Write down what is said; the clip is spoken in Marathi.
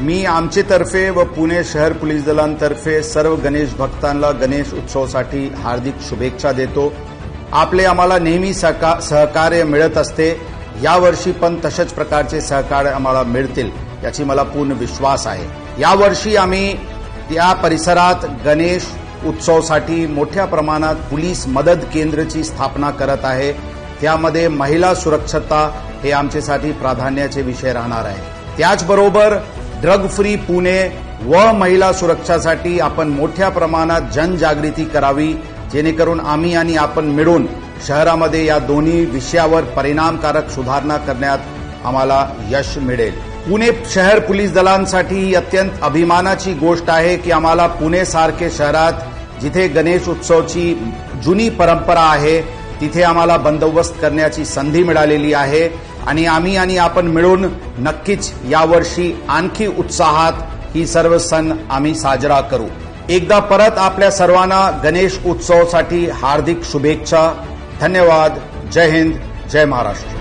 मी आमचीतर्फे व पुणे शहर पोलीस दलांतर्फे सर्व गणेश भक्तांना गणेश उत्सवासाठी हार्दिक शुभेच्छा देतो. आपले आम्हाला नेहमी सहका सहकार्य मिळत असते. यावर्षी पण तशाच प्रकारचे सहकार्य आम्हाला मिळतील याची मला पूर्ण विश्वास आहे. यावर्षी आम्ही या परिसरात गणेश उत्सवासाठी मोठ्या प्रमाणात पोलीस मदत केंद्रची स्थापना करत आहे. त्यामध्ये महिला सुरक्षता हे आमच्यासाठी प्राधान्याचे विषय राहणार आहे. त्याचबरोबर ड्रग फ्री पुणे व महिला सुरक्षासाठी आपण मोठ्या प्रमाणात जनजागृती करावी जेणेकरून आम्ही आणि आपण मिळून शहरामध्ये या दोन्ही विषयावर परिणामकारक सुधारणा करण्यात आम्हाला यश मिळेल. पुणे शहर पोलीस दलांसाठी ही अत्यंत अभिमानाची गोष्ट आहे की आम्हाला पुणे सारखे शहरात जिथे गणेश उत्सवची जुनी परंपरा आहे तिथे आम्हाला बंदोबस्त करण्याची संधी मिळालेली आहे आणि आम्ही आणि आपण मिळून नक्कीच यावर्षी आणखी उत्साहात ही सर्व सण आम्ही साजरा करू. एकदा परत आपल्या सर्वांना गणेश उत्सवासाठी हार्दिक शुभेच्छा. धन्यवाद. जय हिंद. जय महाराष्ट्र.